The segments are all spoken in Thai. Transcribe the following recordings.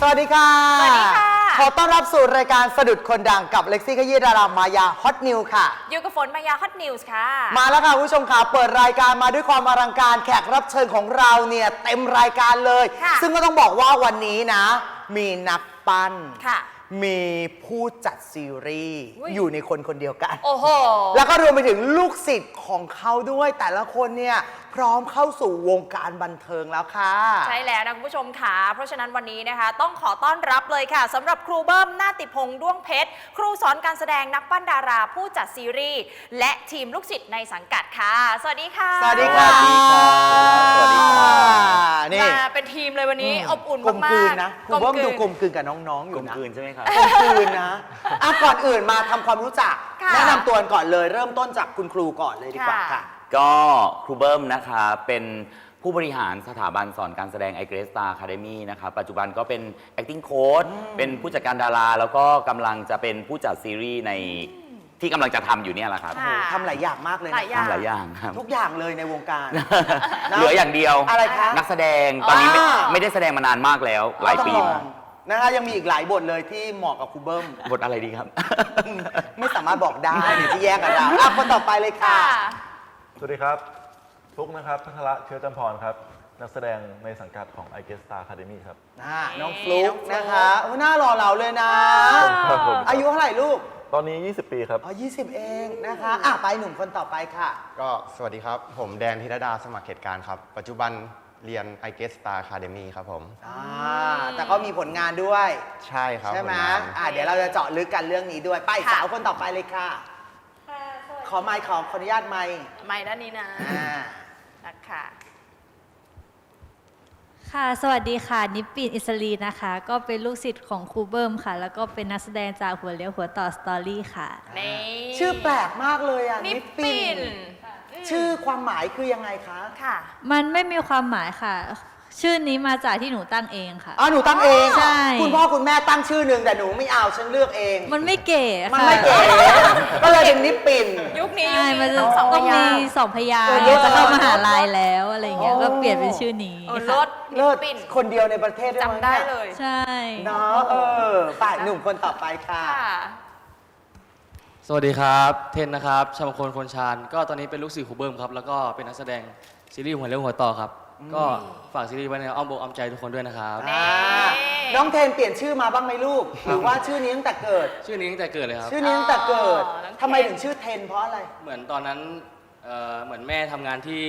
สวัสดีค่ะ สวัสดีค่ะ ขอต้อนรับสู่รายการสะดุดคนดังกับเล็กซี่ขยี้ดารามายาฮอตนิวค่ะ อยู่กับฝนมายาฮอตนิวส์ค่ะ มาแล้วค่ะคุณผู้ชมค่ะ เปิดรายการมาด้วยความอลังการแขกรับเชิญของเราเนี่ยเต็มรายการเลย ค่ะ ซึ่งก็ต้องบอกว่าวันนี้นะ มีนักปั้น ค่ะ มีผู้จัดซีรีส์อุ๊ย อยู่ในคนคนเดียวกัน โอ้โห แล้วก็รวมไปถึงลูกศิษย์ของเขาด้วยแต่ละคนเนี่ยพ ร้อมเข้าสู่วงการบันเทิงแล้วค่ะ ใช่แล้วนะคุณผู้ชมค่ะ เพราะฉะนั้นวันนี้นะคะ ต้องขอต้อนรับเลยค่ะสำหรับครูเบิ้มนาติพงษ์ด้วงเพชร ครูสอนการแสดงนักปั้นดาราผู้จัดซีรีส์และทีมลูกศิษย์ในสังกัดค่ะ สวัสดีค่ะสวัสดีค่ะสวัสดีครับนี่ มาเป็นทีมเลยวันนี้อบอุ่นกลมมากกลืนๆนะคุณว่ามันดูกลมลืนกลืนกับน้องๆอกลยู่มนะกลืนใช่ไหมครับ กลมกลืนนะอะก่อนอื่นมาทำความรู้จักค่ะแนะนำตัวกันก่อนเลย เริ่มต้นจากคุณครูก่อนเลยดีกว่าค่ะ ค่ะ ก็ครูเบิ้มนะคะเป็นผู้บริหารสถาบันสอนการแสดง i g r e Star Academy นะครับปัจจุบันก็เป็น acting coach เป็นผู้จัดการดารา แล้วก็กำลังจะเป็นผู้จัดซีรีส์ในที่กำลังจะทำอยู่เนี่ยแหละครับค่ะ ทำหลายอย่างมากเลยหนะลายอย่างทำหลายอย่างครับ ทุกอย่างเลยในวงการนะเหลืออย่างเดียว อะไรคะ นักแสดงตอนนี้ไม่อ่า ไม่ได้แสดงมานานมากแล้ว หลายปีต้องลมาองนะคะยังมีอีกหลายบทเลยที่เหมาะกับครูเบิ้ม บทอะไรดีครับ ไม่สามารถบอกได้เดี๋ยวจะแยกกันได้อะคนต่อไปเลยค่ะ ค่ะ สวัสดีครับฟลุกนะครับพัทระเชื้อจำพรครับ นักแสดงในสังกัดของ i g e s Star Academy ครับ อ่าน้องฟลุ๊กนะคะโอ้หน้าหล่อเหลาเลยนะ ครับผม อายุเท่าไหร่ลูก ตอนนี้ 20 ปีครับ อ๋อ 20 เองนะคะ อะ ไปหนุ่มคนต่อไปค่ะ ก็สวัสดีครับ ผมแดนธิรดาสมัครเหตุการณ์ครับ ปัจจุบันเรียน i g e s Star Academy ครับผม อ่า แต่ก็มีผลงานด้วย ใช่ครับใช่ไหมผลงาน อ่าเดี๋ยวเราจะเจาะลึกกันเรื่องนี้ด้วย ไปค่ะ สาวคนต่อไปเลยค่ะ ขอไมค์ขอขออนุญาตไมค์ไม่ด้านนี้นะอ่านะคะค่ะ สวัสดีค่ะ นิปปินอิสรีนะคะ ก็เป็นลูกศิษย์ของครูเบิ้มค่ะ แล้วก็เป็นนักแสดงจากหัวเลี้ยวหัวต่อสตอรี่ค่ะ นี่ชื่อแปลกมากเลยอะนิปปิน ชื่อความหมายคือยังไงคะ ค่ะ มันไม่มีความหมายค่ะ ชื่อนี้มาจากที่หนูตั้งเองค่ะ อ๋อหนูตั้งเองใช่ คุณพ่อคุณแม่ตั้งชื่อหนึ่งแต่หนูไม่เอาฉันเลือกเองมันไม่เก๋ค่ะมันไม่เก๋ก็เลยเป็นนิปปิน ยุคนี้ยุใช่คมันนี้จะต้องสองพต้องยามีงค์ สองพยางเออค์เยอะจะเข้าเยอะมหาลัยแล้วอะไรอย่างเงี้ย โอ้ ก็เปลี่ยนเป็นชื่อนี้เออค่ะเลิศนิเลิปศปินคนเดียวในประเทศด้วยมั้งจำได้นี่เลยใช่ เนาะเออไปหนุ่มคนต่อไปค่ะ ค่ะสวัสดีครับ เทนนะครับชามงคลคนชาญ ก็ตอนนี้เป็นลูกศิษย์ครูเบิ้มครับ แล้วก็เป็นนักแสดงซีรีส์หัวเรื่องหัวต่อครับ ก็ฝากซีรีส์ไว้ในอ้อมอกอ้อมใจทุกคนด้วยนะครับ อ่าน้องเทนเปลี่ยนชื่อมาบ้างไหมลูก หรือว่าชื่อนี้ตั้งแต่เกิด ชื่อนี้ตั้งแต่เกิดเลยครับ ชื่อนี้ตั้งแต่เกิดอ๋อน้องเทน ทำไมถึงชื่อเทนเพราะอะไร เหมือนตอนนั้นเอ่อเหมือนแม่ทำงานที่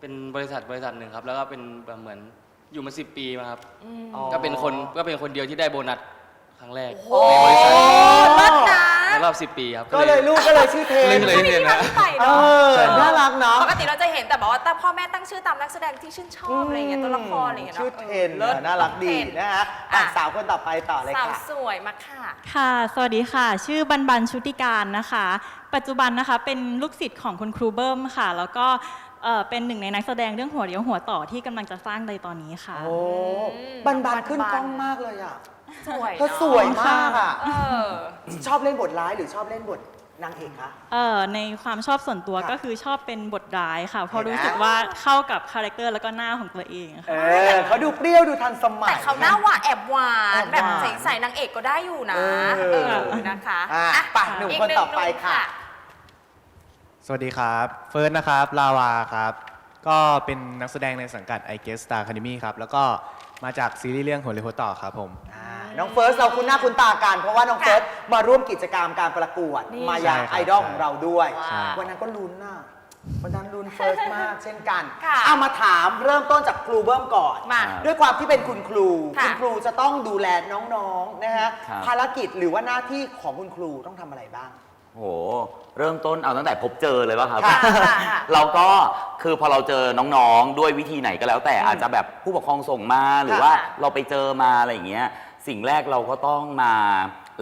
เป็นบริษัทบริษัทหนึ่งครับ แล้วก็เป็นแบบเหมือนอยู่มาสิปีมาครับอ๋อก็เป็นคนก็เป็นคนเดียวที่ได้โบนัสครั้งแรกโอ้ในบริษัท สิบปีครับก็เลยลูกก็เลยชื่อเทนก็เลยไม่มีที่มผ่เนาะน่ารักเนาะปกติเราจะเห็นแต่บอกว่าพ่อแม่ตั้งชื่อตามนักแสดงที่ชื่นชอบอะไรเงี้ยตัวละครอะไรเงี้ยนะชื่อเทนเลิศ น่ารักดีนะฮะสาวคนต่อไปต่อเลยสาวค่ะ สวยมากค่ะ ค่ะ สวัสดีค่ะ ชื่อบันบันชุติการนะคะ ปัจจุบันนะคะ เป็นลูกศิษย์ของคุณครูเบิ้มค่ะ แล้วก็เออเป็นหนึ่งในนักแสดงเรื่องหัวเดียวหัวต่อที่กำลังจะสร้างในตอนนี้ค่ะ โอ้ บันบันขึ้นกล้องมากเลยอะ สวยเธอสวยมากอะ เออ ชอบเล่นบทร้ายหรือชอบเล่นบทนางเอกคะ เอ่อในความชอบส่วนตัวค่ะก็คือชอบเป็นบทร้ายค่ะ เพราะเห็นไหม รู้สึกว่าเข้ากับคาแรคเตอร์แล้วก็หน้าของตัวเองเอค่ะอเขาดูเปรี้ยวดูทันสมัย แต่เขาหน้าหวานแอบหวานแอบหวานแบบใสๆนางเอกก็ได้อยู่นะ เออ เออ นะคะอะอะไปหนุ่มคนต่อไปค่ะ สวัสดีครับ เฟิร์สนะครับ ลาวาครับ ก็เป็นนักแสดงในสังกัด i g e s Star Academy ครับ แล้วก็มาจากซีรีส์เรื่องหัวเรือหัวต่อครับผมอ่า น้องเฟิร์สเราคุ้นหน้าคุ้นตากันเพราะว่าน้องเฟิร์สมาร่วมกิจกรรมการประกวด นี่ มายาใช่ครับไอดอลของเราด้วย ใช่ วันนั้นก็ลุ้นน่ะวันนั้นลุ้นเฟิร์สมาก เช่นกันค่ะเอามาถามเริ่มต้นจากครูเบิ้มก่อน มาด้วยความที่เป็นคุณครูค่ะคุณครูจะต้องดูแลน้องๆนะฮะครับ ภารกิจหรือว่าหน้าที่ของคุณครูต้องทำอะไรบ้าง โห เริ่มต้นเอาตั้งแต่พบเจอเลยป่ะครับ ค่ะค่ะค่ะเราก็คือพอเราเจอน้องๆ ด้วยวิธีไหนก็แล้วแต่อาจจะแบบผู้ปกครองส่งมาหรือว่าค่ะเราไปเจอมาอะไรอย่างเงี้ย สิ่งแรกเราก็ต้องมา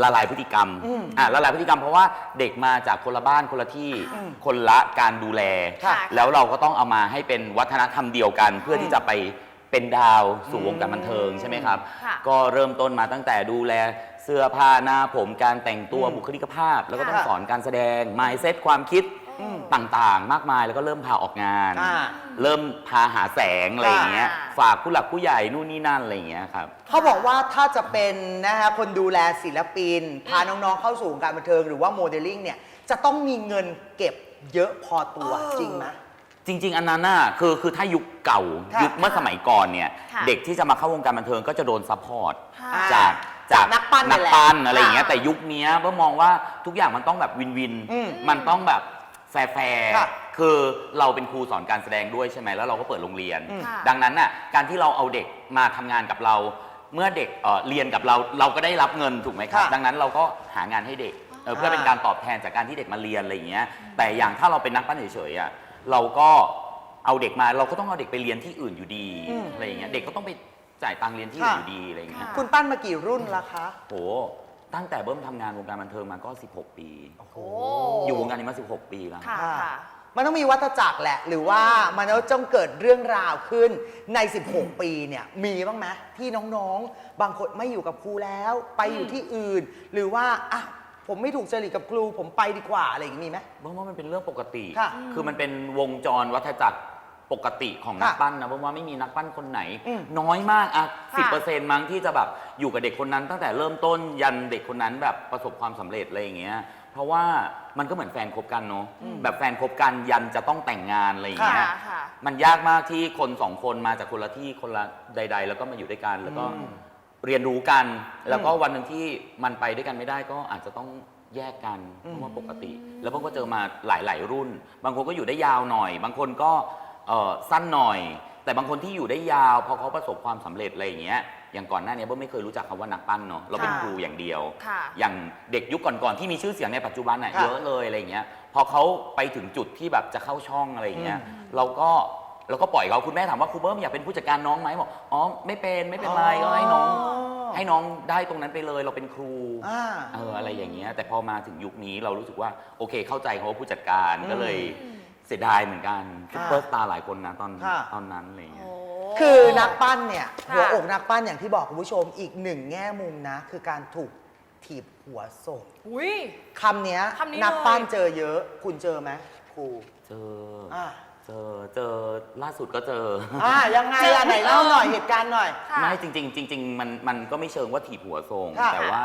ละลายพฤติกรรมอืมอะละลายพฤติกรรมเพราะว่าเด็กมาจากคนละบ้านคนละที่อืมคนละการดูแล ค่ะแล้วเราก็ต้องเอามาให้เป็นวัฒนธรรมเดียวกัน เพื่อที่จะไปเป็นดาวสู่อืมวงการบันเทิงใช่ไหมครับ ค่ะก็เริ่มต้นมาตั้งแต่ดูแลเสื้อผ้าหน้าผมการแต่งตัวอืมบุคลิกภาพ แล้วก็ต้องค่ะ สอนการแสดง mindset ความคิด ต่างๆ มากมายแล้วก็เริ่มพาออกงาน อ่า เริ่มพาหาแสงอะไรอย่างเงี้ย อ่า ฝากผู้หลักผู้ใหญ่นู่นนี่นั่นอะไรอย่างเงี้ยครับ เขาบอกว่าถ้าจะเป็นนะฮะคนดูแลศิลปิน พาน้องๆเข้าสู่วงการบันเทิงหรือว่าโมเดลลิ่งเนี่ย จะต้องมีเงินเก็บเยอะพอตัวจริงไหม จริง ๆ อันนั้นน่ะคือคือถ้ายุคเก่าค่ะยุคเมื่อสมัยก่อนเนี่ย ค่ะ เด็กที่จะมาเข้าวงการบันเทิงก็จะโดนซัพพอร์ต ค่ะ จากจากนักปั้นนันี่แหละปั้นอะไรอย่างเงี้ยค่ะแต่ยุคเนี้ยเมื่อมองว่าทุกอย่างมันต้องแบบวินวิน อืมมันต้องแบบ แฟร์ๆค่ะคือเราเป็นครูสอนการแสดงด้วยใช่ไหมแล้วเราก็เปิดโรงเรียน อืมค่ะดังนั้นน่ะการที่เราเอาเด็กมาทำงานกับเรา เมื่อเด็กเอ่อเรียนกับเราเราก็ได้รับเงินถูกไหมครับ ค่ะดังนั้นเราก็หางานให้เด็กเอ่อเพื่อเป็นอ่าการตอบแทนจากการที่เด็กมาเรียนอะไรอย่างเงี้ยแต่อย่างถ้าเราเป็นนักปั้นเฉยๆอะเราก็เอาเด็กมาเราก็ต้องเอาเด็กไปเรียนที่อื่นอยู่ดีอืม อะไรอย่างเงี้ยเด็กก็ต้องไปจ่ายตังค์เรียนที่อื่นค่ะอยู่ดีอะไรอย่างเงี้ยค่ะ คุณปั้นมากี่รุ่นแล้วคะ โห ตั้งแต่เบิ้มทำงานวงการบันเทิงมาก็ 16 ปี โอ้โหอยู่วงการนี้มา 16 ปีแล้วค่ะค่ะค่ะ มันต้องมีวัฏจักรแหละ หรือว่ามันต้องเกิดเรื่องราวขึ้นใน 16 ปีเนี่ยมีบ้างไหมที่น้องๆ บางคนไม่อยู่กับครูแล้ว ไปอยู่ที่อื่น หรือว่าอะผมไม่ถูกจริตกับครูผมไปดีกว่าอะไรอย่างนี้มีไหม เบิ้มว่ามันเป็นเรื่องปกติ ค่ะ คือมันเป็นวงจรวัฏจักร ปกติของนักค่ะปั้นนะเบิ้มว่าไม่มีนักปั้นคนไหน อืมน้อยมากอะสิบค่ะเปอร์เซ็นต์มั้งที่จะแบบอยู่กับเด็กคนนั้นตั้งแต่เริ่มต้นยันเด็กคนนั้นแบบประสบความสำเร็จอะไรอย่างเงี้ย เพราะว่ามันก็เหมือนแฟนคบกันเนาะแบบแฟนคบกันยันจะต้องแต่งงานอะไรอย่างเงี้ย ค่ะค่ะ มันยากมากที่คนสองคนมาจากคนละที่คนละใด ๆ แล้วก็มาอยู่ด้วยกัน แล้วก็เรียนรู้กัน แล้วก็วันหนึ่งที่มันไปด้วยกันไม่ได้ก็อาจจะต้องแยกกันเพราะว่าปกติ แล้วผมก็เจอมาหลาย ๆ รุ่น บางคนก็อยู่ได้ยาวหน่อย บางคนก็ เอ่อสั้นหน่อย แต่บางคนที่อยู่ได้ยาวพอเขาประสบความสำเร็จอะไรอย่างเงี้ยอย่างก่อนหน้านี้เบิ้มไม่เคยรู้จักคำว่านักปั้นเนาะเราเป็นค่ะ ครูอย่างเดียว ค่ะ อย่างเด็กยุคก่อนๆที่มีชื่อเสียงในปัจจุบันน่ะค่ะเยอะเลยอะไรอย่างเงี้ยพอเขาไปถึงจุดที่แบบจะเข้าช่องอะไรอย่างเงี้ยเราก็เราก็ปล่อยเขาคุณแม่ถามว่าครูเบิ้มอยากเป็นผู้จัดการน้องไหมบอกอ๋อไม่เป็นไม่เป็นไรก็ให้น้อง ให้น้องได้ตรงนั้นไปเลยเราเป็นครูอ่า เอออะไรอย่างเงี้ยแต่พอมาถึงยุคนี้เรารู้สึกว่าโอเคเข้าใจเขาว่าผู้จัดการก็เลย เสียดายเหมือนกันซุปเปอร์สตาร์หลายคนนะตอนค่ะ ตอนนั้นอะไรอย่างเงี้ยโอ้คือนักปั้นเนี่ยค่ะ หัวอกนักปั้นอย่างที่บอกคุณผู้ชมอีกหนึ่งแง่มุมนะ คือการถูกถีบหัวส่งอุ้ย คำเนี้ยคำนี้นักปั้นเลยเจอเยอะ คุณเจอไหมครู เจออ่าเจอเจอล่าสุดก็เจออ่ายังไงเจออะไหนเล่าหน่อยเหตุการณ์หน่อย ค่ะ ไม่จริง ๆ จริง ๆ มันมันก็ไม่เชิงว่าถีบหัวทรงค่ะ แต่ว่า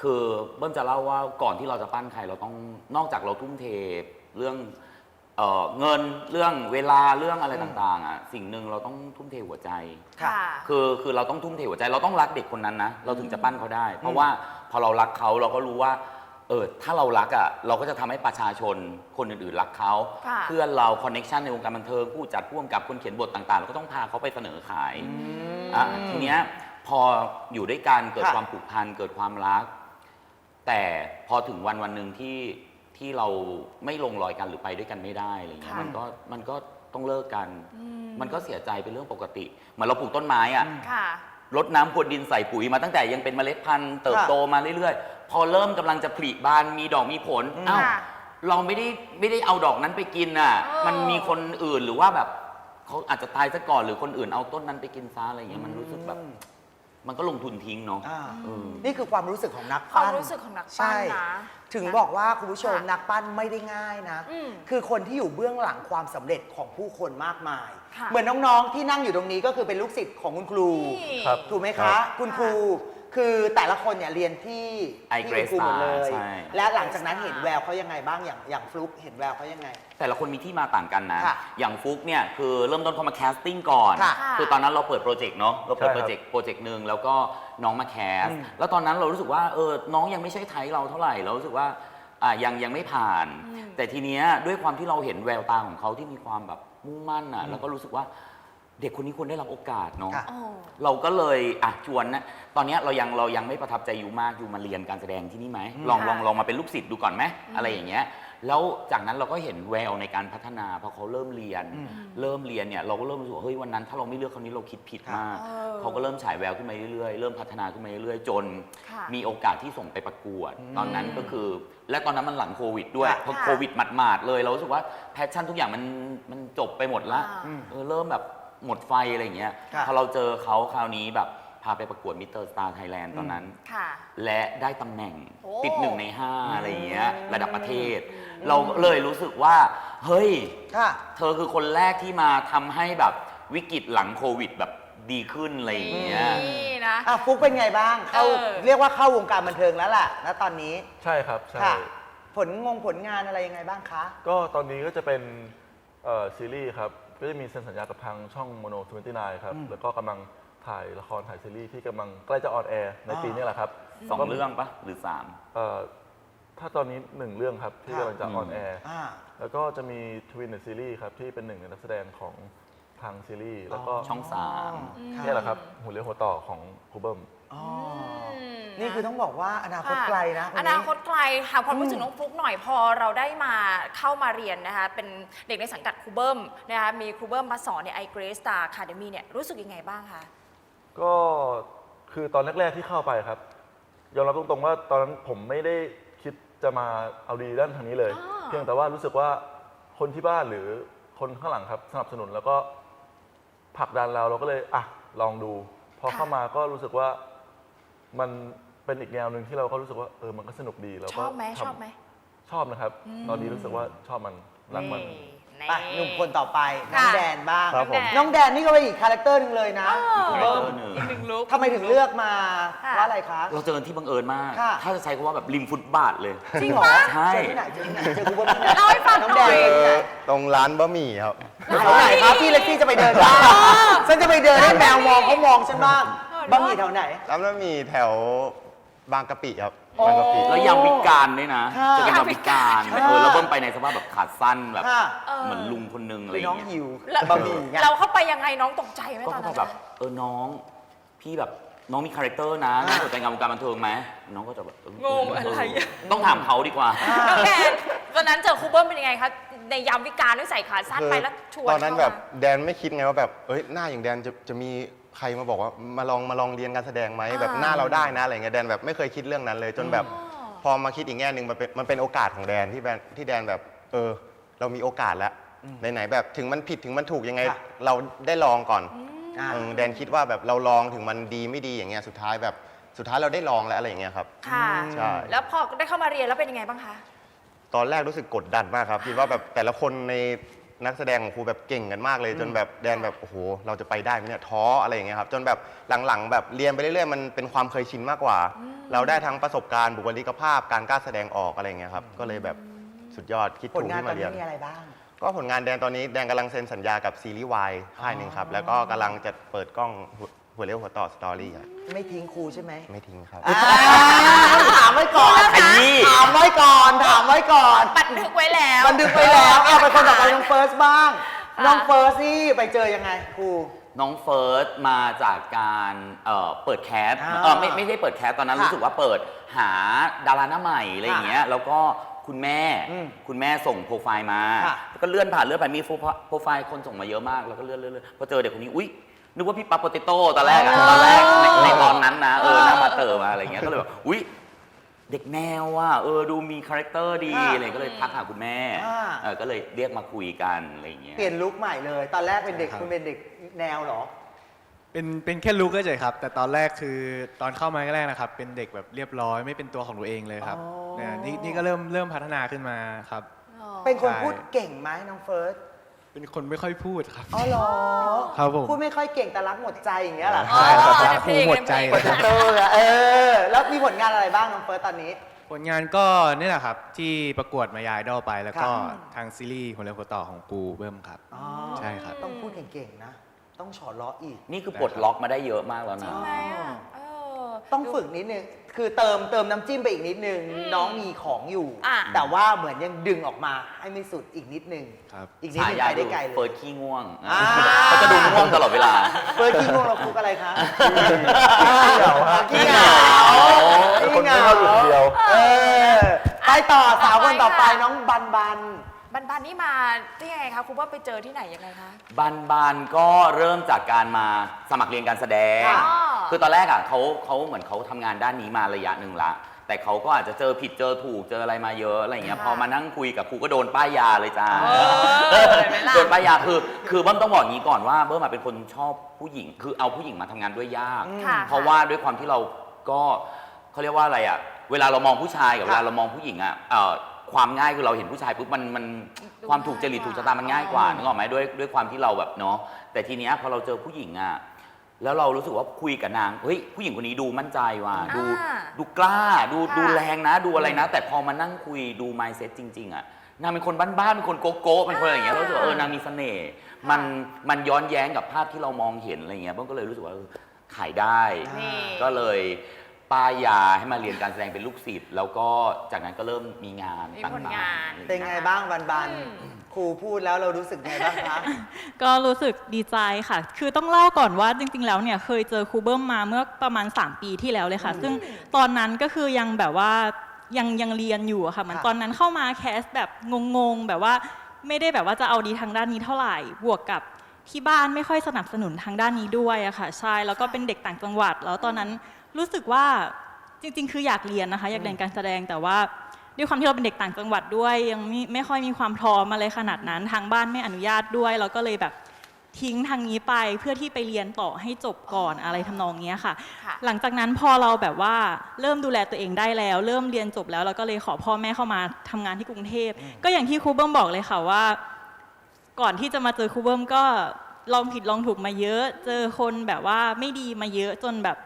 คือเบิ้มจะเล่าว่าก่อนที่เราจะปั้นใครเราต้องนอกจากเราทุ่มเทเรื่อง เอ่อเงินเรื่องเวลาเรื่องอะไรต่างๆอะสิ่งหนึ่งเราต้องทุ่มเทหัวใจ ค่ะ คือคือเราต้องทุ่มเทหัวใจเราต้องรักเด็กคนนั้นนะเราถึงจะปั้นเขาได้ เพราะว่าพอเรารักเขาเราก็รู้ว่าเออถ้าเรารักอะเราก็จะทำให้ประชาชนคนอื่นๆรักเขาค่ะ เพื่อนเราคอนเน็ชันในวงการบันเทิงผู้จัดผู้กำกับคนเขียนบทต่างๆเราก็ต้องพาเขาไปเสนอขายอะทีเนี้ยพออยู่ด้วยกันเกิดค่ะ ความผูกพันเกิดความรัก แต่พอถึงวันวันหนึ่งที่ ที่เราไม่ลงรอยกันหรือไปด้วยกันไม่ได้อะไรเงี้ยค่ะ มันก็มันก็ต้องเลิกกันมันก็เสียใจเป็นเรื่องปกติเหมือนเราปลูกต้นไม้อะค่ะ รดน้ำพรวนดินใส่ปุ๋ยมาตั้งแต่ยังเป็นเมล็ดพันธุ์เติบค่ะโตมาเรื่อยๆ พอเริ่มกำลังจะผลิบานมีดอกมีผลอ้าวค่ะเราไม่ได้ไม่ได้เอาดอกนั้นไปกินน่ะ เออ มันมีคนอื่นหรือว่าแบบเขาอาจจะตายซะก่อนหรือคนอื่นเอาต้นนั้นไปกินซะอะไรเงี้ยมันรู้สึกแบบ มันก็ลงทุนทิ้งเนาะอ่าเออ นี่คือความรู้สึกของนักความปั้นรู้สึกของนักปั้นใช่นะถึงนะบอกว่าคุณผู้ชมค่ะนักปั้นไม่ได้ง่ายนะ อืม คือคนที่อยู่เบื้องหลังความสำเร็จของผู้คนมากมาย ค่ะเหมือนน้องๆที่นั่งอยู่ตรงนี้ก็คือเป็นลูกศิษย์ของคุณครู นี่ครับ ถูกไหมครัคะบคุณครู คือแต่ละคนเนี่ยเรียนที่ไอที่เกรคุณสครูหมดเลยใช่ และหลังจากนั้นเห็นแววเขายังไงบ้างอย่างอย่างฟลุกเห็นแววเขายังไง แต่ละคนมีที่มาต่างกันนะ ค่ะอย่างฟุกเนี่ยคือเริ่มต้นเขามาแคสติ้งก่อน ค่ะคือตอนนั้นเราเปิดโปรเจกต์เนาะ เราเปิดใช่ครับ โปรเจกต์โปรเจกต์หนึ่งแล้วก็น้องมาแคส อืมแล้วตอนนั้นเรารู้สึกว่าเออ น้องยังไม่ใช่ไทยเราเท่าไหร่ เรารู้สึกว่าอะยังยังไม่ผ่าน แต่ทีเนี้ยด้วยความที่เราเห็นแววตาของเขาที่มีความแบบมุ่งมั่นอะแล้วก็รู้สึกว่า เด็กคนนี้ควรได้รับโอกาสเนาะ ค่ะโอ้เราก็เลยอะชวนนะ ตอนเนี้ยเรายังเรายังไม่ประทับใจยูมากยูมาเรียนการแสดงที่นี่ไหม ลองลองลองมาเป็นลูกศิษย์ดูก่อนไหมอะไรอย่างเงี้ย แล้วจากนั้นเราก็เห็นแววในการพัฒนาพอเขาเริ่มเรียนเริ่มเรียนเนี่ยเราก็เริ่มรู้สึกว่าเฮ้ยวันนั้น ถ้าเราไม่เลือกคนนี้เราคิดผิดมาก เออเขาก็เรื่มฉายแววขึ้นมาเรื่อยๆ เริ่มพัฒนาขึ้นมาเรื่อยๆ จน ค่ะ มีโอกาสที่ส่งไปประกวด ตอนนั้นก็คือ และตอนนั้นมันหลังโควิดด้วย ค่ะ พอโควิดหมาดๆเลยเรารู้สึกว่าแพชชั่นทุกอย่างมันมันจบไปหมดละ อ่า เออเริ่มแบบ หมดไฟอะไรอย่างเงี้ยค่ะ พอเราเจอเขาคราวนี้แบบพาไปประกวดมิสเตอร์สตาร์ไทยแลนด์ตอนนั้น ค่ะ และได้ตำแหน่งโอ้ ติดหนึ่งในห้าอะไรอย่างเงี้ยระดับประเทศ เราเลยรู้สึกว่า เฮ้ย ค่ะ เธอคือคนแรกที่มาทำให้แบบวิกฤตหลังโควิดแบบดีขึ้นอะไรอย่างเงี้ย นี่นะ อะฟุกเป็นไงบ้าง เข้าเออ เรียกว่าเข้าวงการบันเทิงแล้วแหละณตอนนี้ ใช่ครับ ใช่ ค่ะ ผลงงผลงานอะไรยังไงบ้างคะ ก็ตอนนี้ก็จะเป็นเอ่อซีรีส์ครับ ก็จะมีเซ็นสัญญากับทางช่องโมโน29ครับ แล้วก็กำลังถ่ายละครถ่ายซีรีส์ที่กำลังใกล้จะออนแอร์ในปีนี้แหละครับสองเรื่องปะหรือสามเอ่อถ้าตอนนี้หนึ่งเรื่องครับที่ค่ะกำลังจะออนแอร์ อ่า แล้วก็จะมีทวินเดอะซีรีส์ครับ ที่เป็นหนึ่งในนักแสดงของทางซีรีส์ แล้วก็ช่องสามค่ะเนี่ยแหละครับหัวเรียวหัวต่อของครูเบิ้ม อ๋อมนี่คือต้องบอกว่าอนาคตค่ะไกลนะนอนี้ นาคตไกลค่ะความรู้สึกอืมน้องฟลุ๊กหน่อยพอเราได้มาเข้ามาเรียนนะคะเป็นเด็กในสังกัดครูเบิ้มนะคะมีครูเบิ้มมาสอนในไอเกรสตาร์คาเดมีเนี่ยรู้สึกยังไงบ้างคะ ก็คือตอนแรก ๆที่เข้าไปครับยอมรับตรงๆว่าตอนนั้นผมไม่ได้คิดจะมาเอาดีด้านทางนี้เลย อ่า เพียงแต่ว่ารู้สึกว่าคนที่บ้านหรือคนข้างหลังครับ สนับสนุนแล้วก็ผลักดันเราเราก็เลยอะลองดู พอเข้ามาก็รู้สึกว่า มันเป็นอีกแนวหนึ่งที่เราก็รู้สึกว่าเออมันก็สนุกดีแล้วชก็อบไหมทำชอบไหม ชอบนะครับ ตอนนี้รู้สึกว่าชอบมันรักมัน นี่ ไปหนุ่มคนต่อไป น้องค่ะ แดนบ้าง ครับผม น้องแดนนี่ก็เป็นอีกคาแรคเตอร์หนึงเลยนะอีกเบิ้มคาแรคเตอร์หนึ่ง อีกหนึ่งลุก ทำไมถึงเลือกมาค่ะ ว่าอะไรคะ เราเจอกันที่บังเอิญมาก ค่ะ ถ้าจะใช้คำว่าแบบริมฟุตบาทเลย จริงเหรอใช่ เจอที่ไหนเจอที่ไหนเจอครูเบิ้มที่ไหนเล่าให้ฟังน้องหน่แดอนย เจอที่ไหน ตรงร้านบะหมี่ครับ แถวไหนครับพี่เล็กซี่จะไปเดินบ้างฉันจะไปเดินให้แมวมองเขามองฉันบ้าง บ้างมีแถวไหน ร้านบะหมี่แถวบางกะปิครับอ๋อบางกะปิ แล้วยามวิการด้วยนะค่ะจะเป็นยามวิการค่ะ เออแล้วเบิ้มไปในสภาพแบบขาสั้นแบบค่ะเหมือนลุงคนนึงอะไรคืออย่างน้องเงี้ยหิวแล้วบะหมี่ไง เราเข้าไปยังไงน้องตกใจไหมก็ตอนเขานั้นแบบเออน้อง พี่แบบน้องมีคาแรคเตอร์นะน้องสนใจงานวงการบันเทิงไหมน้องก็จะแบบเอองงอะไรอะต้องถามเขาดีกว่า น้องแดนตอนนั้นเจอครูเบิ้มเป็นยังไงคะ ในยามวิการด้วยใส่ขาสั้นคือไปแล้วชวนตอนนั้นเข้าแบบมาแดนไม่คิดไงว่าแบบเอ้ยหน้าอย่างแดนจะจะมี ใครมาบอกว่ามาลองมาลองเรียนการแสดงไหมอ่าแบบหน้าเราได้นะอะไรเงี้ยแดนแบบไม่เคยคิดเรื่องนั้นเลย จนแบบพอมาคิดอีกแง่หนึ่งมันเป็นมันเป็นโอกาสของแดนที่แดนที่แดนแบบ เออ เรามีโอกาสแล้วไหนๆแบบถึงมันผิดถึงมันถูกยังไง ค่ะ เราได้ลองก่อนอ่า เออแดนคิดว่าแบบเราลองถึงมันดีไม่ดีอย่างเงี้ยสุดท้ายแบบสุดท้ายเราได้ลองแล้วอะไรอย่างเงี้ยครับ ค่ะ ใช่ แล้วพอได้เข้ามาเรียนแล้วเป็นยังไงบ้างคะ ตอนแรกรู้สึกกดดันมากครับคิดว่าแบบแต่ละคนใน นักแสดงของครูแบบเก่งกันมากเลย จนแบบแดนแบบโอ้โหเราจะไปได้ไหมเนี่ยท้ออะไรอย่างเงี้ยครับจนแบบหลังๆ แบบเรียนไปเรื่อยๆมันเป็นความเคยชินมากกว่า เราได้ทั้งประสบการณ์บุคลิกภาพการกล้าแสดงออกอะไรอย่างเงี้ยครับก็เลยแบบสุดยอดคิดผลถูกงานที่ตอมานเรีนี้ยน มีอะไรบ้าง ก็ผลงานแดนตอนนี้แดนกำลังเซ็นสัญญากับซีรีส์วายค่ายหนึ่งครับ แล้วก็กำลังจะเปิดกล้อง หัวหัวเลี้ยวหัวต่อสตอรี่ครับไม่ทิ้งครูใช่ไหมไม่ทิ้งครับ อ่าถามไว้ก่อน ขยี้ ถามไว้ก่อน ถามไว้ก่อน บันทึกไว้แล้วบันทึกไปแล้วเอาไปคนต่อไปน้องค่ะเฟิร์สบ้าง น้องเฟิร์สนี่ไปเจอยังไงครู น้องเฟิร์สมาจากการเอ่อเปิดแคสอ่าเออไม่ไม่ได้เปิดแคสตอนนั้นค่ะรู้สึกว่าเปิดหาดาราหน้าใหม่อะไรอย่างเงี้ยแล้วก็คุณแม่อืมคุณแม่ส่งโปรไฟล์มาค่ะ แล้วก็เลื่อนผ่านเลื่อนผ่านมีโปรไฟล์โปรไฟล์คนส่งมาเยอะมากแล้วก็เลื่อนเลื่อนเลื่อนพอเจอเด็กคนนี้อุ๊ย นึกว่าพี่ปั๊บโปเตโต้ตอนแรกอะอ๋อตอนแรกในในตอนนั้นนะเออหน้ามาเตอร์มาอะไรเงี้ยก็เลยแบบอุ๊ยเด็กแนวว่ะเออดูมีคาแรคเตอร์ดีอ่าอะไรก็เลยทักหาคุณแม่อ่า เออก็เลยเรียกมาคุยกันอะไรอย่างเงี้ย เปลี่ยนลุคใหม่เลย ตอนแรกเป็นเด็กใช่ครับ คุณเป็นเด็กแนวเหรอ เป็นเป็นแค่ลุกก็เฉยครับ แต่ตอนแรกคือตอนเข้ามาแรกๆนะครับ เป็นเด็กแบบเรียบร้อยไม่เป็นตัวของตัวเองเลยครับอ๋อ เนี่ยนี่นี่ก็เริ่มเริ่มพัฒนาขึ้นมาครับ เป็นคนใช่ พูดเก่งไหมน้องเฟิร์ส เป็นคนไม่ค่อยพูดครับ อ๋อเหรอครับผม พูดไม่ค่อยเก่งแต่รักหมดใจอย่างเงี้ยเหรออ๋อใช่ครับในรักเพคลรูงหมดใจในโปเพรลงเจคเตอร์อะเออ แล้วมีผลงานอะไรบ้างน้องเฟิร์สตอนนี้ ผลงานก็นี่แหละครับ ที่ประกวดมายายดอลไปแล้วก็ครับ ทางซีรีส์คนเร็วคนต่อของกูเบิ้มครับ อ๋อใช่ครับ ต้องพูดเก่งๆนะ ต้องฉอดล้ออีก นี่คือปลดล็อกมาได้เยอะมากแล้วนะทำไมอะเออ ต้องฝึกนิดนึง คือเติมเติมน้ำจิ้มไปอีกนิดนึง อืมน้องมีของอยู่ อะ แต่ว่าเหมือนยังดึงออกมาให้ไม่สุดอีกนิดนึง ครับ อีกนิดฉานึงยาไปได้คือไกลเลเฟิร์ย สขี้ง่วงอ่า เขาจะดูง่วงตลอดเวลา เฟิร์สขี้ง่วงเราฟุกอะไรคะขี้เหงาฮะขี้เหงาเป็นคนที่ชอบอยู่คนเดียว เออไปต่อสาวคนต่อไปค่ะน้องบันบัน บันบันนี่มาได้ยังไงคะครูเบิ้มไปเจอที่ไหนยังไงคะ บานบานก็เริ่มจากการมาสมัครเรียนการแสดงค่ะคือตอนแรกอะเขาเขาเหมือนเขาทำงานด้านนี้มาระยะหนึ่งละ แต่เขาก็อาจจะเจอผิดเจอถูกเจออะไรมาเยอะอะไรอย่างเงี้ย ค่ะพอมานั่งคุยกับครูก็โดนป้ายยาเลยจ้าเออเห็นไหมล่ะ โดนป้ายยาคือ คือเบิ้มต้องบอกอย่างนี้ก่อนว่าเบิ้มอะเป็นคนชอบผู้หญิง คือเอาผู้หญิงมาทำงานด้วยยาก ค่ะเพราะว่าด้วยความที่เราก็เขาเรียกว่าอะไรอะ เวลาเรามองผู้ชายกับค่ะเวลาเรามองผู้หญิงอะเอ่อ ความง่ายคือเราเห็นผู้ชายปุ๊บมันมันดูความถูกจริตง่ายกว่า ถูกชะตามันง่ายกว่าอ๋อนึกออกไหมด้วยด้วยความที่เราแบบเนาะแต่ทีเนี้ยพอเราเจอผู้หญิงอะแล้วเรารู้สึกว่าคุยกับนางเฮ้ยผู้หญิงคนนี้ดูมั่นใจว่ะดูอ่าดูกล้าดูค่ะ ดูแรงนะดูอะไรนะ แต่พอมานั่งคุยดู mindset จริง ๆอะนางเป็นคนบ้านๆเป็นคนโกโก้เป็นคนอะไรอย่างเงี้ยเรารู้สึกว่าเออนางมีเสน่ห์มันมันย้อนแย้งกับภาพที่เรามองเห็นอะไรเงี้ยเบิ้มก็เลยรู้สึกว่าเออขายได้ นี่ ก็เลย ป้ายยาให้มาเรียนการแสดงเป็นลูกศิษย์แล้วก็จากนั้นก็เริ่มมีงานมีต่ผลงานๆเป็นไงบ้างบันบันอืมครูพูดแล้วเรารู้สึกไงบ้างคะ ก็รู้สึกดีใจค่ะ คือต้องเล่าก่อนว่าจริง ๆ แล้วเนี่ยเคยเจอครูเบิ้มมาเมื่อประมาณ 3 ปีที่แล้วเลยค่ะ ซึ่งตอนนั้นก็คือยังแบบว่ายังยังเรียนอยู่อะค่ะเหมือนค่ะตอนนั้นเข้ามาแคสแบบงงๆแบบว่าไม่ได้แบบว่าจะเอาดีทางด้านนี้เท่าไหร่ บวกกับที่บ้านไม่ค่อยสนับสนุนทางด้านนี้ด้วยอะค่ะ ใช่ แล้วก็เป็นเด็กต่างจังหวัด แล้วตอนนั้น รู้สึกว่าจริง ๆ คืออยากเรียนนะคะ อยากเรียนการแสดงแต่ว่าด้วยความที่เราเป็นเด็กต่างจังหวัดด้วย ยังไม่ไม่ค่อยมีความพร้อมอะไรขนาดนั้น ทางบ้านไม่อนุญาตด้วยเราก็เลยแบบทิ้งทางนี้ไปเพื่อที่ไปเรียนต่อให้จบก่อนอะไรทำนองเนี้ยค่ะ ค่ะหลังจากนั้นพอเราแบบว่าเริ่มดูแลตัวเองได้แล้ว เริ่มเรียนจบแล้วเราก็เลยขอพ่อแม่เข้ามาทำงานที่กรุงเทพ ก็อย่างที่ครูเบิ้มบอกเลยค่ะว่า ก่อนที่จะมาเจอครูเบิ้มก็ลองผิดลองถูกมาเยอะ เจอคนแบบว่าไม่ดีมาเยอะจนแบบ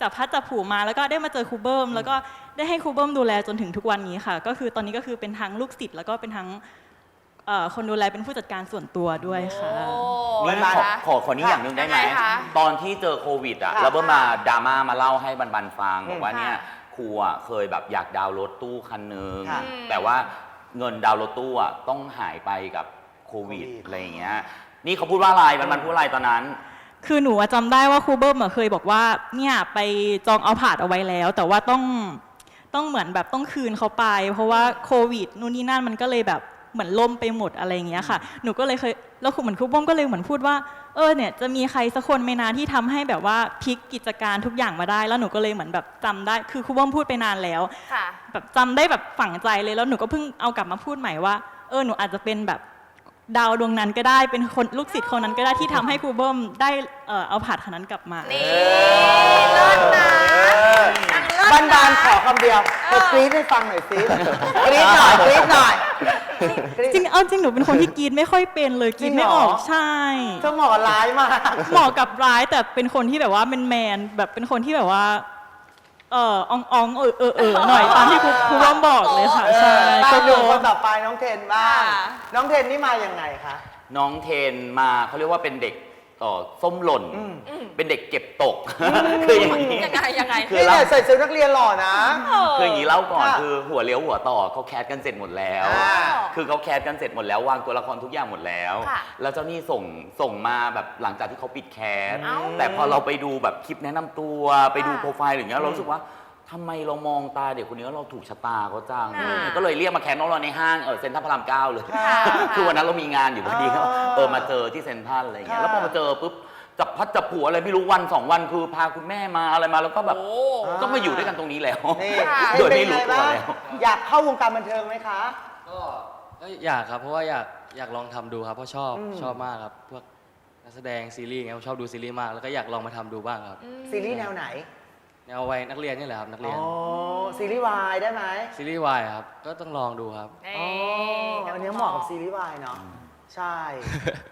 จับพัดจับผูมาแล้วก็ได้มาเจอครูเบิ้มแล้วก็ได้ให้ครูเบิ้มดูแลจนถึงทุกวันนี้ค่ะ ก็คือตอนนี้ก็คือเป็นทั้งลูกศิษย์แล้วก็เป็นทั้งเอ่อคนดูแลเป็นผู้จัดการส่วนตัวด้วยค่ะโอ้นี่นะขอคะขอขอนี้อย่างหนึ่งได้ไหมยังไงคะตอนที่เจอโควิดอะค่ะแล้วเบิ้มมาดราม่ามาเล่าให้บันบันฟังบอกว่าค่ะเนี่ยครูอะเคยแบบอยากดาวน์รถตู้คันหนึ่งค่ะแต่ว่าเงินดาวน์รถตู้อะต้องหายไปกับโควิดโควิด อะไรอย่างเงี้ยนี่เขาพูดว่าอะไรบันบันพูดอะไรตอนนั้น คือหนูอะจำได้ว่าครูเบิ้มอะเคยบอกว่าเนี่ยไปจองเอาผาดเอาไว้แล้ว แต่ว่าต้องต้องเหมือนแบบต้องคืนเขาไป เพราะว่าโควิดนู่นนี่นั่นมันก็เลยแบบเหมือนล่มไปหมดอะไรอย่างเงี้ยค่ะ หนูก็เลยเคยแล้วครูเหมือนครูเบิ้มก็เลยเหมือนพูดว่าเออเนี่ยจะมีใครสักคนไหมนะที่ทำให้แบบว่าพลิกกิจการทุกอย่างมาได้แล้วหนูก็เลยเหมือนแบบจำได้ คือครูเบิ้มพูดไปนานแล้ว ค่ะ แบบจำได้แบบฝังใจเลยแล้วหนูก็เพิ่งเอากลับมาพูดใหม่ว่า เออหนูอาจจะเป็นแบบ ดาวดวงนั้นก็ได้เป็นคนลูกศิษย์คนนั้นก็ได้ที่ทำให้ครูเบิ้มได้เอ่อเอาผาดคันนั้นกลับมา นี่เลิศนะนางเลิศะ บันบานขอคำเดียวเธอกรี๊ดให้ฟังหน่อยสิกรี๊ดหน่อยกรี๊ดหน่อยกรี๊ด จริงเอาจริงหนูเป็นคนที่กรีดไม่ค่อยเป็นเลยกรีดไม่ออกจริงเหรอ ใช่ เธอเหมาะร้ายมาก เหมาะกับร้ายแต่เป็นคนที่แบบว่าเป็นแมนแบบเป็นคนที่แบบว่า เอออองอองเออเออเออหน่อยตามที่ครูครูเบิ้มบอกเลยค่ะเอใช่อก็ก็โดดูคนนต่อไปน้องเทนบ้าง ค่ะ น้องเทนนี่มายังไงคะ น้องเทนมาเขาเรียกว่าเป็นเด็ก ต่อส้มหล่นเป็นเด็กเก็บตก คืออย่างนี้ ยังไงยังไง คือ นี่เราเนี่ยใส่ชุดนักเรียนหล่อนะ คืออย่างนี้เล่าก่อนค่ะคือหัวเลี้ยวหัวต่อเขาแคสกันเสร็จหมดแล้ว อ่า คือเขาแคสกันเสร็จหมดแล้ววางตัวละครทุกอย่างหมดแล้ว ค่ะแล้วเจ้านี่ส่งส่งมาแบบหลังจากที่เขาปิดแคสเอ้าแต่พอเราไปดูแบบคลิปแนะนำตัวไปดูค่ะ โปรไฟล์อะไรอย่างเงี้ยเรารู้สึกว่า ทำไมเรามองตาเด็กคนนี้แล้วเราถูกชะตาเขาจังค่ะก็เลยเรียกมาแคสน้องเราในห้างเออเซ็นทรัลพระรามเก้าเลย ค่ะ คือวันนั้นเรามีงานอยู่พอดีก็อ๋อเออมาเจอที่เซ็นทรัลอะไรอย่างเงี้ยค่ะ แล้วพอมาเจอปุ๊บจับพัดจับผูอะไรไม่รู้วันสองวันคือพาคุณแม่มาอะไรมาแล้วก็แบบโอ้ก็มาอยู่ด้วยกันตรงนี้แล้ว นี่ค่ะโดยเป็นไม่ไงรู้ตัวบ้างแล้ว อยากเข้าวงการบันเทิงไหมคะ ก็เอ้ยอยากครับ เพราะว่าอยากอยากลองทำดูครับ เพราะชอบอืม ชอบมากครับ พวกนักแสดงซีรีส์ไงผมชอบดูซีรีส์มาก แล้วก็อยากลองมาทำดูบ้างครับ ซีรีส์แนวไหน แนววัยนักเรียนนี่แหละครับนักเรียน อ๋อซีรีส์วายได้ไหมซีรีส์วายครับ ก็ต้องลองดูครับนี่อ๋ออันนี้เหมาะกับซีรีส์วายเนาะใช่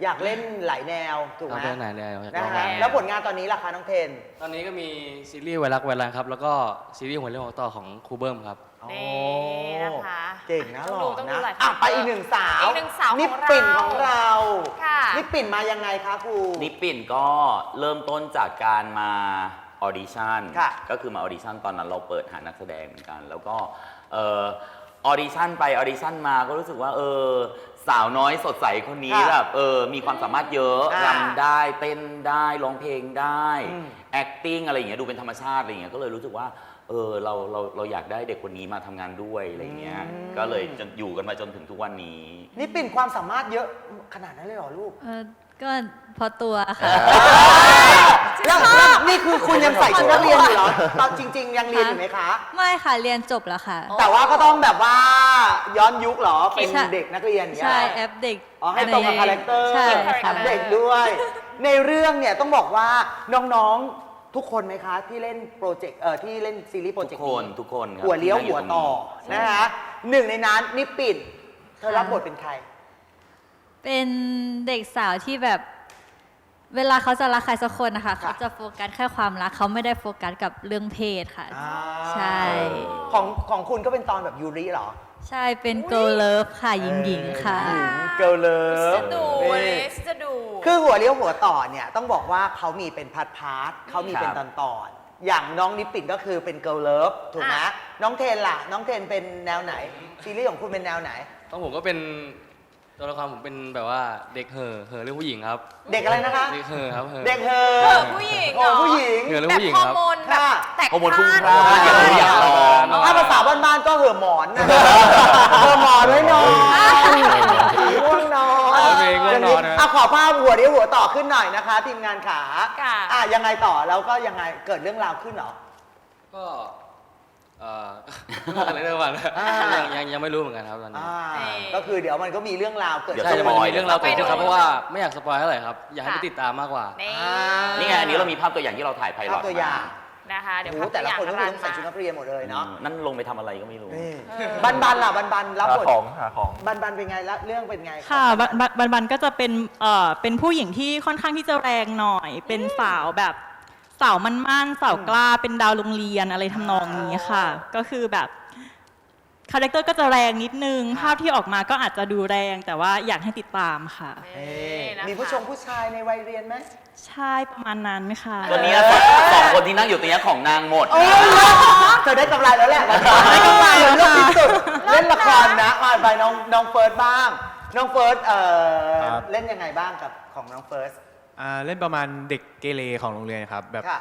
อยากเล่นหลายแนวถูกไหเอามไปไหนเลยอยากลนะองฮะมาแล้วผลงานตอนนี้ล่ะคะน้องเทนตอนนี้ก็มีซีรีส์ไวรักไวรังครับ แล้วก็ซีรีส์หัวเรื่องหัวต่อของครูเบิ้มครับ นี่นะคะเก่งนะหต้องล่ดูอต้องดูนะหลายอะคาแรคเตอร์ไปอีกหนึ่งสาวอีกหนึ่งสาวของนิปปิ่นเราของเราค่ะนิปปิ่นมายังไงคะครู นิปปิ่นก็เริ่มต้นจากการมา ออดิชั่นค่ะก็คือมาออดิชั่นตอนนั้นเราเปิดหานักแสดงเหมือนกัน แล้วก็เออออดิชั่นไปออดิชั่นมาก็รู้สึกว่าเออสาวน้อยสดใสคนนี้ค่ะแบบเออมีความสามารถเยอะอ่ารำได้เต้นได้ร้องเพลงได้ อืม acting อะไรอย่างเงี้ยดูเป็นธรรมชาติอะไรอย่างเงี้ยก็เลยรู้สึกว่าเออเราเราเราอยากได้เด็กคนนี้มาทำงานด้วยอะไรอย่างเงี้ยก็เลยจนอยู่กันมาจนถึงทุกวันนี้นิปปิ่นความสามารถเยอะขนาดนั้นเลยเหรอลูก เออ ก็พอตัวค่ะ แล้วแล้วนี่คือคุณยังใส่ชุดนักเรียนอยู่เหรอตอนจริง ๆ ยังเรียนอยู่ไหมคะ ไม่ค่ะเรียนจบแล้วค่ะ แต่ว่าก็ต้องแบบว่าย้อนยุคเหรอ เป็นใช่ เด็กนักเรียนอย่างเงี้ยใช่เหรอแอปเด็กอ๋อให้ตรงกับคาแรคเตอร์ใช่ขค่ะองเด็กด้วย ในเรื่องเนี่ยต้องบอกว่าน้องๆทุกคนไหมคะ ที่เล่นโปรเจกต์เอ่อที่เล่นซีรีส์โปรเจทุกกต์คนทุกคนครับหัวเลี้ยวที่หัวนั่งต่อตรงนี้นะคะหนึ่งในนั้นนิปปินเธอรับบทเป็นใคร เป็นเด็กสาวที่แบบเวลาเขาจะรักใครสักคนนะคะเขาจะโฟกัสแค่ความรักเขาไม่ได้โฟกัสกับเรื่องเพศค่ะใช่ ของของคุณก็เป็นตอนแบบยูริเหรอใช่เป็น girl love ค่ะหญิงหญิงๆค่ะ เกิลเลิฟจะดูวันนี้จะดู คือหัวเลี้ยวหัวต่อเนี่ยต้องบอกว่าเขามีเป็นพาร์ทพาร์ทเขามีเป็นตอนตอนๆอย่างน้องนิปปินก็คือเป็นเกิลเลิฟถูกไหมอะ น้องเทนล่ะ น้องเทนเป็นแนวไหนซีรีส์ของคุณเป็นแนวไหน ต้องผมก็เป็น ตัวละครผมเป็นแบบว่าเด็กเห่อเห่อเรื่องผู้หญิงครับ เด็กอะไรนะคะ เด็กเห่อครับเห่อ เด็กเฮอเออผู้หญิงโอ้เหรอผู้หญิง เหงื่อเรื่องแบบผู้หญิงฮอคร์รับโมนแบบค่ะแตกฮอร์โมนพุ่งพพล่านอยากรู้อยากลอง ถ้าภาษาบ้านๆก็เหือหมอนนะเหือหมอนไว้นอนง่วงนอนอ๋อเพลงง่วงนอนนะอะขอภาพหัวเลี้ยวหัวต่อขึ้นหน่อยนะคะ ทีมงานขาค่ะ อะยังไงต่อแล้วก็ยังไงเกิดเรื่องราวขึ้นเหรอ ก็ เอ่อ อะไรเรื่องวันอ่า ยังยังยังไม่รู้เหมือนกันครับตอนนี้ อ่านี่ก็คือเดี๋ยวมันก็มีเรื่องราวเกิดเดี๋ยวใช่ขึ้นจะมันสปอยมีเรื่องราวเกิดขึ้นครับไปดูเพราะว่าไม่อยากสปอยเท่าไหร่ครับ อยากให้ไปค่ะ ติดตามมากกว่า นี่อ่า นี่ไงอันนี้เรามีภาพตัวอย่างที่เราถ่ายไพลภาอพตตัวอย่างนะคะ เดี๋ยวโอ้พัโหกแต่ละคนตัก็วคืออย่างต้องใส่ชุดนักเรียนหมดเลยเนาะนั่นลงไปทำอะไรก็ไม่รู้ นี่บันบันล่ะบันบันรับหาบทของหาของ บันบันเป็นไงละเรื่องเป็นไงค่ะบันบันบันบันก็จะเป็นเอ่อเป็นผู้หญิงที่ค่อนข้างที่จะแรงหน่อย เป็นสาวแบบ สาวมันม่านสาวกล้าเป็นดาวโรงเรียนอะไรทำนองนี้ค่ะ ก็คือแบบคาแรคเตอร์ก็จะแรงนิดนึง ภาพที่ออกมาก็อาจจะดูแรงแต่ว่าอยากให้ติดตามค่ะ เอ๊ะนี่นะคะมีผู้ชมผู้ชายในวัยเรียนไหมใช่ประมาณนั้นไหมคะตัวเนี้ยสองสองคนที่นั่งอยู่ตรงเนี้ยของนางหมดโอ้ยเธอได้กำไรแล้วแหละได้กำไรเรื่องที่สุดเล่นละครนะมาไปน้องน้องเฟิร์สบ้าง น้องเฟิร์สเอ่อครับ เล่นยังไงบ้างกับของน้องเฟิร์ส อ่าเล่นประมาณเด็กเกเรของโรงเรียนครับ แบบค่ะ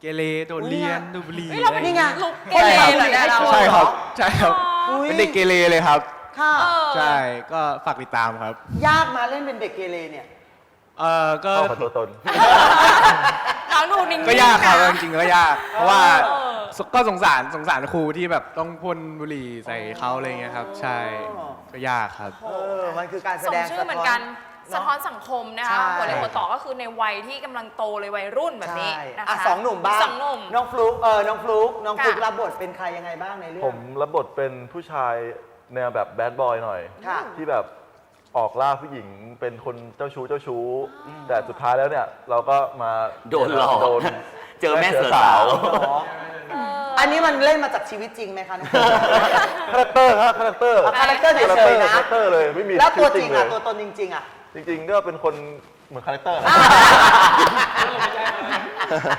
เกเรโดดเรียนดูดบุหรี่เฮ้ยเราอะไรเป็นนี่ไงลุกเกเรเหรอเนี่ยเราใช่ครับใช่ครับอุ๊ย เป็นเด็กเกเรเลยครับ ค่ะ เออใช่ก็ฝากติดตามครับยากมาเล่นเป็นเด็กเกเรเนี่ย เออก็เข้ากับตัวตนน้องดูนิ่งๆก็ยากครับนะ จริงๆก็ยาก เพราะว่าเออ ก็สงสารสงสารครูที่แบบต้องพ่นบุหรี่ใส่เขาอะไรเงี้ยครับ ใช่ก็ยากครับ เออ มันคือการแสสมดงชื่อเหมือนกัน สะสะท้ท้ออนนสังคมนะคะใช่ หัวเรียวหัวต่อก็คือในวัยที่กำลังโตเลยวัยรุ่นแบบนี้ใช่นะคะอะสองหนุ่มบ้างสองหนุ่ม น้องฟลุกเออน้องฟลุกน้องฟลุกค่ะ รับบทเป็นใครยังไงบ้างในเรื่ผองมรับบทเป็นผู้ชายแนวแบบแบดบอยหน่อย ค่ะ ที่แบบออกล่าผู้หญิงเป็นคนเจ้าชู้เจ้าชู้ แต่สุดท้ายแล้วเนี่ยเราก็มาโดนหลอกโดน เจอแม่เสือสาวอันนี้มันเล่นมาจากชีวิตจริงไหมคะน้องฟลุ๊ก คาแรคเตอร์ครับคาแรคเตอร์เอาคาแรคเตอร์เฉคาแรคเตอยร์ๆนะ คาแรคเตอร์เลยไม่มีแล้วตัวจชีริงเลอะยตัวตนจริงๆอะ จริงๆก็เป็นคนเหมือนคาแรคเตอร์นะ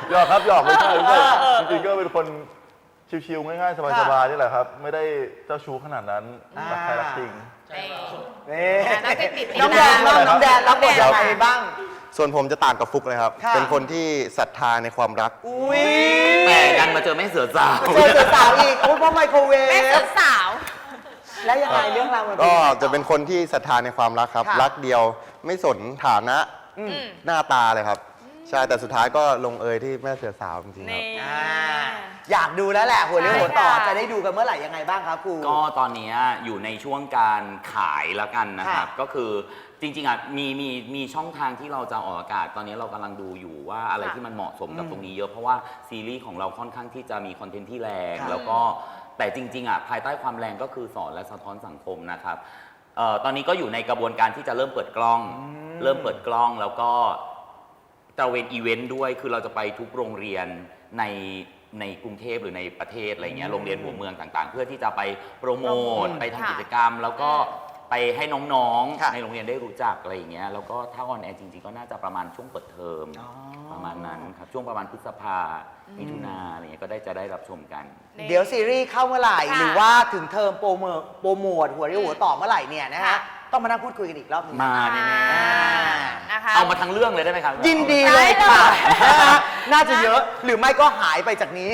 หยอกครับหยอกไม่ใช่ไม่ใช่จริงๆก็เป็นคนชิวๆง่ายๆ สบายๆนี่แหละครับ ไม่ได้เจ้าชู้ขนาดนั้นอ่ารักใครรักจริง นี่นี่น้องติดๆน้องแดนบ้างน้องแดนรับบทยังไงบ้าง ส่วนผมจะต่างกับฟุกเลยครับ ค่ะ เป็นคนที่ศรัทธาในความรัก อุ้ยแต่ดันมาเจอแม่เสือสาว เจอเสือสาวอีกโอ้ยเพราะไมโครเวแม่เสืฟอสาว แล้วยังไงเรื่องราวมันก็ยังไงต่อ จะเป็นคนที่ศรัทธาในความรักครับ ค่ะ รักเดียวไม่สนฐานะอืมอืม หน้าตาเลยครับ ใช่แต่สุดท้ายก็ลงเอยที่แม่เสือสาวจริงๆครับ นี่ อ่าอยากดูแล้วแหละหัวเรื่องหัวต่อใช่ค่ะ จะได้ดูกันเมื่อไหร่ยังไงบ้างครับครู ก็ตอนเนี้ยอยู่ในช่วงการขายแล้วกันนะครับ ค่ะก็คือจริงๆอะมีมีมีช่องทางที่เราจะออกอากาศ ตอนนี้เรากำลังดูอยู่ว่าอะไรค่ะที่มันเหมาะสมกับอืมตรงนี้เยอะเพราะว่าซีรีส์ของเราค่อนข้างที่จะมีคอนเทนต์ที่แรง ค่ะแล้วก็ แต่จริงๆอะภายใต้ความแรงก็คือสอนและสะท้อนสังคมนะครับเอ่อตอนนี้ก็อยู่ในกระบวนการที่จะเริ่มเปิดกล้อง เริ่มเปิดกล้องแล้วก็ตระเวนอีเวนต์ด้วยคือเราจะไปทุกโรงเรียนในในกรุงเทพหรือในประเทศอะไรเงี้ยโรงเรียนหัวเมืองต่างๆ เพื่อที่จะไปโปรโมทอืมไปทำค่ะกิจกรรม แล้วก็ ไปให้น้องค่ะ ๆ ในโรงเรียนได้รู้จักอะไรอย่างเงี้ยแล้วก็ถ้าออนแอร์จริง ๆ ก็น่าจะประมาณช่วงเปิดเทอมอ๋อ ประมาณนั้นครับช่วงประมาณพฤษภามิถุนาอะไรเงี้ยก็ได้จะได้รับชมกัน เดี๋ยวซีรีส์เข้าเมื่อไหร่ ค่ะหรือว่าถึงเทอมโปรโมทโปรโมทหัวเรียวหัวต่อเมื่อไหร่เนี่ยนะฮะค่ะ ต้องมานั่งพูดคุยกันอีกรอบหนึงมาแน่อ่านะคะ ๆเอามาทั้งเรื่องเลยได้ไหมครับยินดีเลย ค่ะนะฮะน่าจะเยอะหรือไม่ก็หายไปจากนี้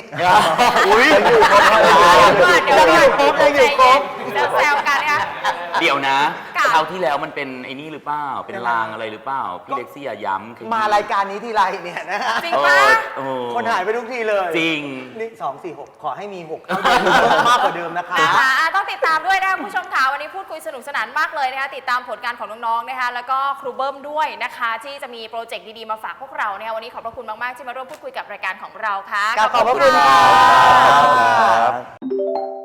อุ้ย เดี๋ยวก่อนเดี๋ยวยังอยู่ครบยังอยู่ครบใจเย็นแซวๆกันนะคะ เดี๋ยวนะค่ะคราวที่แล้วมันเป็นไอ้นี่หรือเปล่า เป็นลางอะไรหรือเปล่า พี่เล็กซี่อะย้ำคือมารายการนี้ทีไรเนี่ยนะฮะจริงโอ้ปะโอ้คนหายไปทุกทีเลยจริงนี่สองสี่หกขอให้มีหกเท่าเดิมเพิ่มมากกว่าเดิมนะคะ นะคะอะต้องติดตามด้วยนะคะคุณผู้ชมค่ะวันนี้พูดคุยสนุกสนานมากเลยนะคะติดตามผลงานของน้องๆนะคะ แล้วก็ครูเบิ้มด้วยนะคะ ที่จะมีโปรเจกต์ดีๆมาฝากพวกเรานะคะวันนี้ขอบพระคุณมากๆที่มาร่วมพูดคุยกับรายการของเราค่ะ ขอบพระคุณค่ะ